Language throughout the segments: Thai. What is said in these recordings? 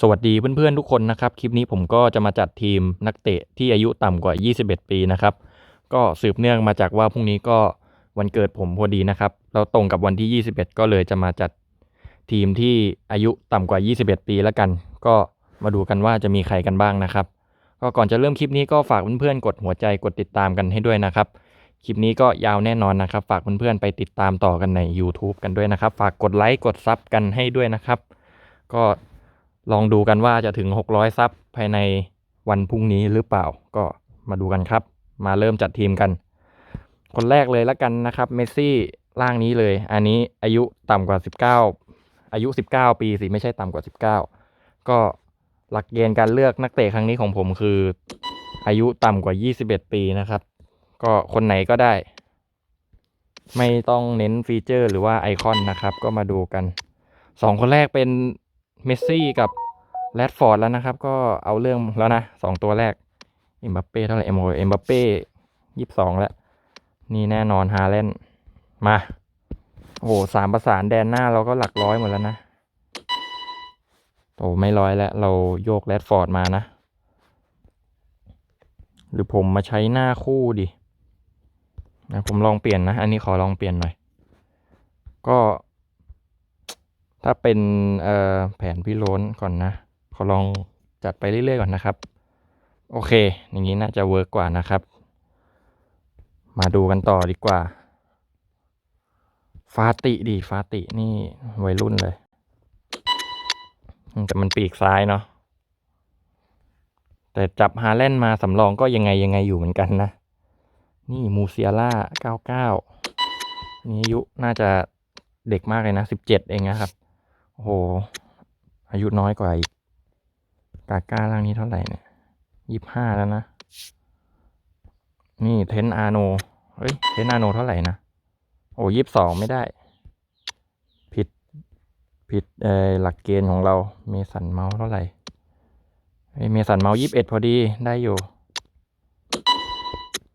สวัสดีเพื่อนๆทุกคนนะครับ คลิปนี้ผมก็จะมาจัดทีมนักเตะที่อายุต่ำกว่า 21 ปีนะครับ ก็สืบเนื่องมาจากว่าพรุ่งนี้ก็วันเกิดผมพอดีนะครับ แล้วตรงกับวันที่ 21 ก็เลยจะมาจัดทีมที่อายุต่ำกว่า 21 ปีแล้วกัน ก็มาดูกันว่าจะมีใครกันบ้างนะครับ ก็ก่อนจะเริ่มคลิปนี้ก็ฝากเพื่อนๆกดหัวใจกดติดตามกันให้ด้วยนะครับ คลิปนี้ก็ยาวแน่นอนนะครับ ฝากเพื่อนๆไปติดตามต่อกันใน YouTube กันด้วยนะครับ ฝากกดไลค์กดซับกันให้ด้วยนะครับ ก็ ลองดูกันว่าจะถึง 600 ซับภายในวันพรุ่งนี้หรือเปล่าก็มาดูกันครับ มาเริ่มจัดทีมกัน คนแรกเลยละกันนะครับเมสซี่ร่างนี้เลย อันนี้อายุต่ำกว่า 19 อายุ 19 ปีสิไม่ใช่ต่ำกว่า 19 ก็หลักเกณฑ์การเลือกนักเตะครั้งนี้ของผมคือ อายุต่ำกว่า 21 ปีนะครับ ก็คนไหนก็ได้ ไม่ต้องเน้นฟีเจอร์หรือว่าไอคอนนะครับ ก็มาดูกันสองคนแรกเป็น เมสซี่กับแรดฟอร์ดแล้วนะครับ ก็เอาเรื่องแล้วนะสองตัวแรกเอ็มบัปเป้เท่าไหร่เอ็มโอเอ็มบัปเป้ยี่สิบสองแล้ว นี่แน่นอนฮาเลนมา โอ้โหสามประสานแดนหน้าเราก็หลักร้อยหมดแล้วนะโอ้ไม่ร้อยแล้ว เราโยกแรดฟอร์ดมานะ หรือผมมาใช้หน้าคู่ดินะผมลองเปลี่ยนนะ อันนี้ขอลองเปลี่ยนหน่อย ก็ ถ้าเป็นแผนพี่โล้นก่อนนะ ขอลองจัดไปเรื่อยๆก่อนนะครับ โอเค อย่างนี้น่าจะเวิร์กกว่านะครับ มาดูกันต่อดีกว่า ฟาติดีฟาตินี่วัยรุ่นเลย แต่มันปีกซ้ายเนาะ แต่จับฮาแลนมาสำรองก็ยังไงยังไงอยู่เหมือนกันนะ นี่มูเซียล่าเก้าเก้านี่อายุน่าจะเด็กมากเลยนะสิบเจ็ดเองนะครับ โอ้โห อายุน้อยกว่าอีกกาก้าร่างนี้เท่าไหร่เนี่ยยี่บห้าแล้วนะ นี่เทนอาโน เฮ้ย เทนอาโนเท่าไหร่นะ โอ้ยี่สองไม่ได้ ผิด ผิดเออหลักเกณฑ์ของเรา เมสันเมาส์เท่าไหร่เฮ้เมสันเมาส์ยี่สิบเอ็ดพอดี ได้อยู่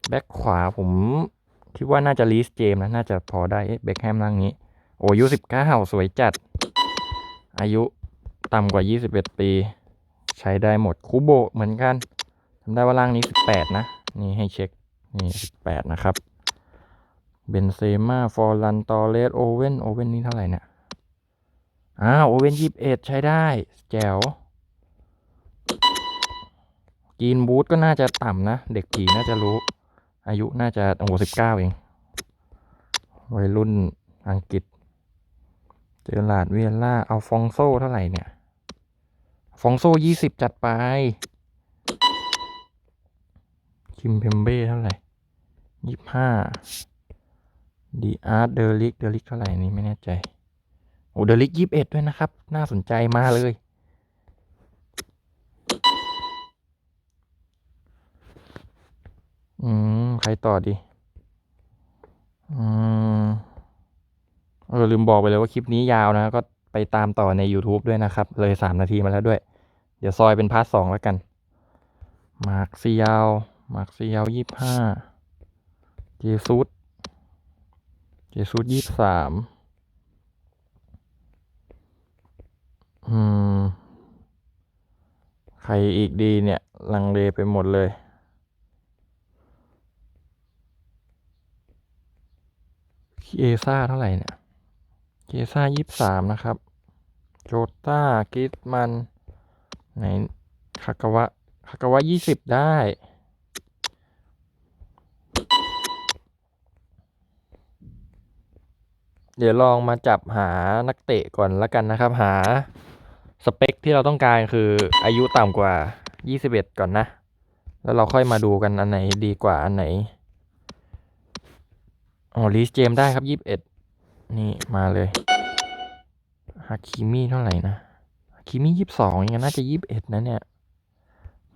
แบ็คขวาผมคิดว่าน่าจะลีสเจมนะ น่าจะพอได้ เบ็คแฮมร่างนี้ โอ้ยุสิบเก้าสวยจัด อายุต่ำกว่ายี่สิบเอ็ดปี ใช้ได้หมดคูโบเหมือนกันทำได้ว่าร่างนี้สิบแปดนะ นี่ให้เช็ค นี่สิบแปดนะครับ เบนเซม่า ฟอร์ลัน ตอเลสโอเว่น โอเว่นนี่เท่าไหร่เนี่ย อ้าว โอเว่นยี่สิบเอ็ดใช้ได้ แจ๋วกีนบูธก็น่าจะต่ำนะ เด็กผีน่าจะรู้ อายุน่าจะโอ้โหสิบเก้าเอง วัยรุ่นอังกฤษ เจอหลาดเวียล่า เอาฟองโซเท่าไหร่เนี่ย ฟองโซยี่สิบจัดไป คิมเพมเบ้เท่าไหร่ยี่ห้าดีอาร์ตเดลิก เดลิกเท่าไหร่นี่ไม่แน่ใจ โอ้เดลิกยี่สิบเอ็ดด้วยนะครับ น่าสนใจมาเลย อืม ใครต่อดี อืม เออลืมบอกไปเลยว่าคลิปนี้ยาวนะ ก็ไปตามต่อใน YouTube ด้วยนะครับ เลยสามนาทีมาแล้วด้วย เดี๋ยวซอยเป็นพาร์ทสองแล้วกัน มาร์คซียาว มาร์คซียาวยี่ห้าเจซุสเจซุสยี่สามอืม ใครอีกดีเนี่ย ลังเลไปหมดเลยเอซ่าเท่าไหร่เนี่ย เอซ่ายี่สามนะครับ โจต้ากิสมัน ไหนคากาวะคากาวะยี่สิบได้ เดี๋ยวลองมาจับหานักเตะก่อนละกันนะครับ หาสเปคที่เราต้องการคืออายุต่ำกว่า 21 ก่อนนะ แล้วเราค่อยมาดูกันอันไหนดีกว่าอันไหน อ๋อลีสเจมได้ครับ 21 นี่มาเลยฮาคิมี่เท่าไหร่นะฮาคิมี่ยี่สิบสองยังน่าจะยี่สิบเอ็ดนะเนี่ย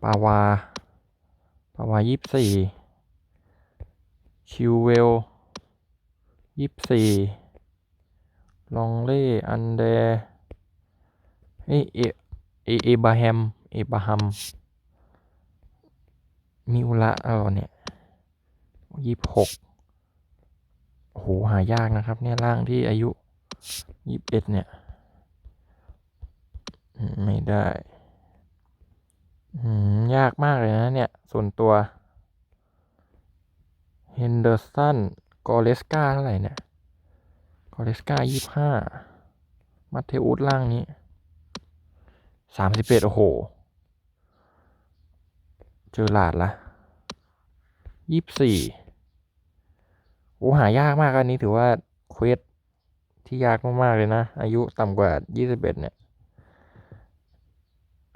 ปาวาปาวายี่สิบสี่ชิวเวลยี่สิบสี่ลองเล่ อันเดเอยเอเอเอบาแฮม เอบาฮัม มิวละเออเนี่ยยี่สิบหก โอ้โหหายากนะครับ เนี่ยร่างที่อายุยี่สิบเอ็ดเนี่ย ไม่ได้อืมยากมากเลยนะเนี่ย ส่วนตัวเฮนเดอร์สันกอเลสกาเท่าไหร่เนี่ยกอเลสกายี่ห้ามาเทอุสล่างนี้สามสิบเอ็ดโอ้โห เจอหลาดละยี่สี่ โอ้หายากมากอันนี้ถือว่าเควสที่ยากมากๆเลยนะ อายุต่ำกว่ายี่สิบเนี่ย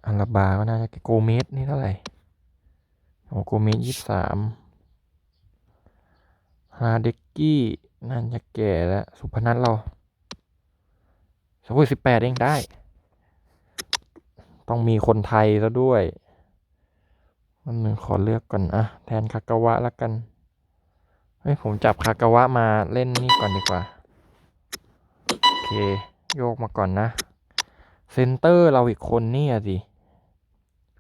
อัลาบาก็น่าจะโกเมสนี่เท่าไหร่โอ้โกเมสยี่สามฮาเด็กกี้น่าจะแก่แล้ว สุพนัทเราสกุลสิบแปดเองได้ ต้องมีคนไทยซะด้วยมันหนึ่งขอเลือกก่อนอะแทนคากาวะแล้วกัน เฮ้ยผมจับคากาวะมาเล่นนี่ก่อนดีกว่า โอเค โยกมาก่อนนะ เซนเตอร์เราอีกคนนี่อะสิ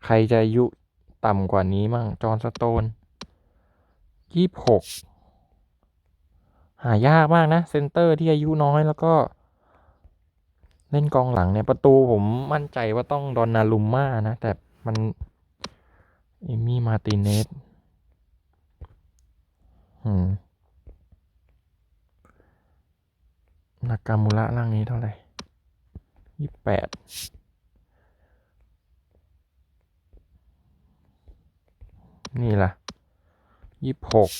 ใครจะอายุต่ำกว่านี้มั่ง จอห์นสโตนยี่หกหายากมากนะ เซนเตอร์ที่อายุน้อยแล้วก็ เล่นกองหลังเนี่ย ประตูผมมั่นใจว่าต้องดอนนารุมม่านะ แต่มันเอมี่มาติเนส นากามูระร่างนี้เท่าไหร่ยี่แปดนี่ล่ะยี่หก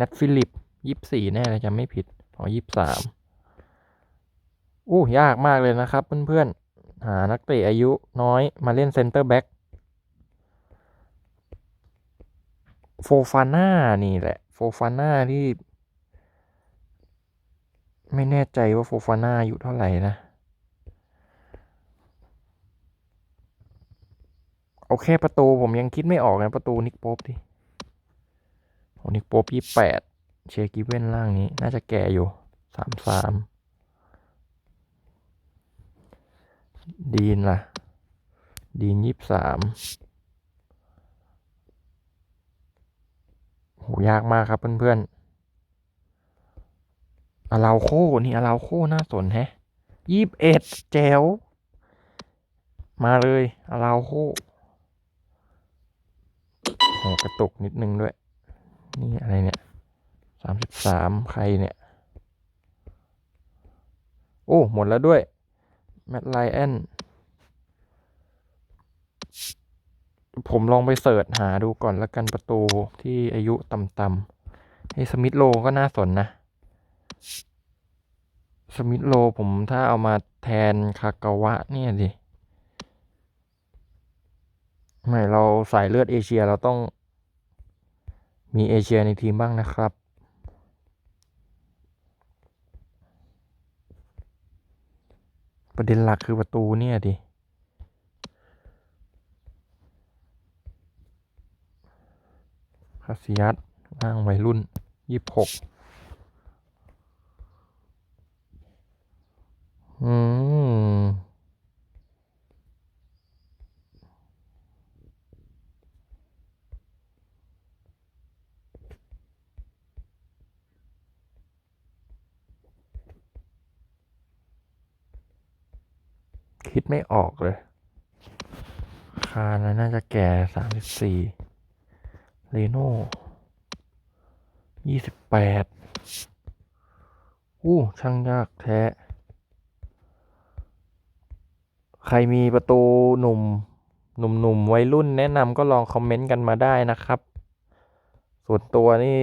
นัทฟิลิปยี่สี่แน่เลยจะไม่ผิดอ๋อยี่สามอู้ยากมากเลยนะครับเพื่อนๆ หานักเตะอายุน้อยมาเล่นเซนเตอร์แบ็ก โฟฟาน่านี่แหละ โฟฟาน่าที่ ไม่แน่ใจว่าโฟฟาน่าอายุเท่าไหร่นะ โอเคประตูผมยังคิดไม่ออกนะ ประตูนิกโป๊ปดิโอ้นิกโป๊ปยี่แปดเชกิเว่นล่างนี้ น่าจะแก่อยู่สามสามดีนล่ะ ดีนยี่สามโห ยากมากครับเพื่อนๆอาราโคนี่อาราโคน่าสนแฮะยี่สิบเอ็ดแจ๋วมาเลยอาราโคโหกระตุกนิดนึงด้วย นี่อะไรเนี่ยสามสิบสามใครเนี่ย โอ้ หมดแล้วด้วย แมตไลแอน ผมลองไปเสิร์ชหาดูก่อนแล้วกันประตูที่อายุต่ำๆไอ้สมิธโลก็น่าสนนะ สมิธโลผมถ้าเอามาแทนคากาวะเนี่ยดิไม่เราสายเลือดเอเชียเราต้องมีเอเชียในทีมบ้างนะครับ ประเด็นหลักคือประตูเนี่ยดิ คาซิยัสร่างวัยรุ่นยี่สิบหกอืม คิดไม่ออกเลย คาร์น่าจะแก่สามสิบสี่ เรโน่ยี่สิบแปดอู้ ช่างยากแท้ ใครมีประตูหนุ่ม หนุ่มหนุ่มวัยรุ่นแนะนำก็ลองคอมเมนต์กันมาได้นะครับ ส่วนตัวนี่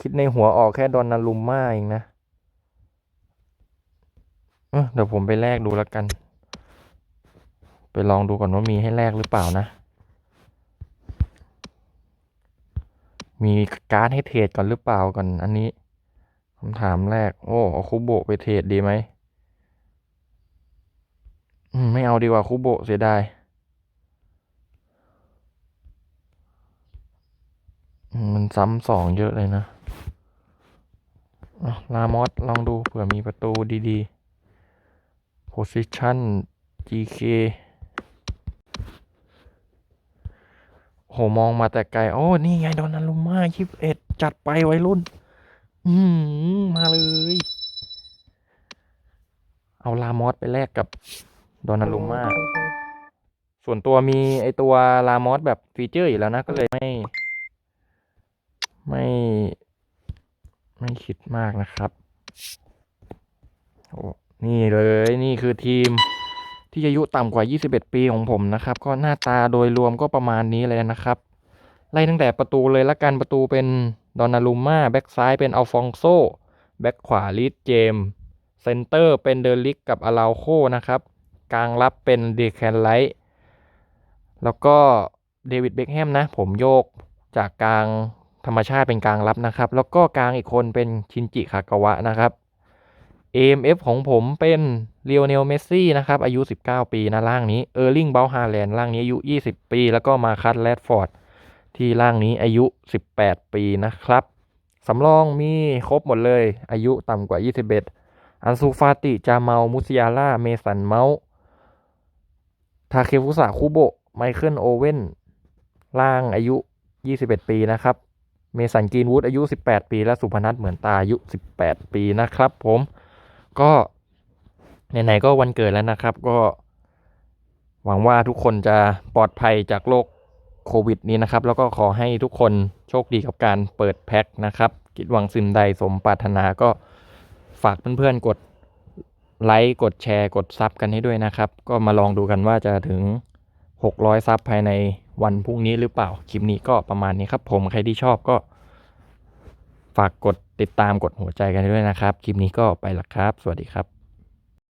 คิดในหัวออกแค่ดอนนารุมมาเองนะเดี๋ยวผมไปแลกดูแล้วกัน ไปลองดูก่อนว่ามีให้แลกหรือเปล่านะ มีการ์ดให้เทรดก่อนหรือเปล่าก่อนอันนี้คำถามแรก โอ้เอาคุโบะไปเทรดดีไหมไม่เอาดีกว่าคุโบะเสียดายมันซ้ำสองเยอะเลยนะอะลามอสลองดูเผื่อมีประตูดีๆ position GK โหมองมาแต่ไกล โอ้ นี่ไง ดอนนารุม่ายี่สิบเอ็ดจัดไปไว้รุ่น อืมมาเลย เอาลามอสไปแลกกับดอนนารุมม่าส่วนตัวมีไอตัวลามอสแบบฟีเจอร์อยู่แล้วนะ ก็เลยไม่ ไม่ ไม่คิดมากนะครับ โอ้ นี่เลย นี่คือทีม ที่อายุต่ำกว่า 21 ปีของผมนะครับ ก็หน้าตาโดยรวมก็ประมาณนี้เลยนะครับ ไล่ตั้งแต่ประตูเลยละกันประตูเป็นดอนนารุม่าแบ็กซ้ายเป็นอัลฟองโซแบ็กขวาลีดเจมเซนเตอร์เป็นเดลิกกับอาราโคนะครับ กลางรับเป็นเดคแคนไลท์แล้วก็เดวิดเบคแฮมนะ ผมโยกจากกลางธรรมชาติเป็นกลางรับนะครับ แล้วก็กลางอีกคนเป็นชินจิคากาวะนะครับ AMF ของผมเป็นเลียวเนลเมสซี่นะครับ อายุ 19 ปีนะล่างนี้เออร์ลิงเบลฮาแลนด์ล่างนี้อายุ 20 ปี แล้วก็มาคัตแรดฟอร์ดที่ล่างนี้อายุ 18 ปีนะครับสำรองมีครบหมดเลย อายุต่ำกว่า 21 อันซูฟาติจาเมามุสยาล่าเมสันเมาส์ทาเคฟุสะคุโบะไมเคิลโอเว่นล่างอายุ 21 ปีนะครับ เมสันกีนวูดอายุ 18 ปี และสุพนัทเหมือนตาอายุ 18 ปีนะครับผม ก็ไหนๆก็วันเกิดแล้วนะครับ ก็หวังว่าทุกคนจะปลอดภัยจากโรคโควิดนี้นะครับ แล้วก็ขอให้ทุกคนโชคดีกับการเปิดแพ็คนะครับคิดหวังสิ่งใดสมปรารถนาก็ฝากเพื่อนๆกดไลค์กดแชร์กดซับกันให้ด้วยนะครับ ก็มาลองดูกันว่าจะถึง 600 ซับภายในวันพรุ่งนี้หรือเปล่า คลิปนี้ก็ประมาณนี้ครับผมใครที่ชอบก็ ฝากกดติดตามกดหัวใจกันด้วยนะครับ คลิปนี้ก็ไปละครับ สวัสดีครับ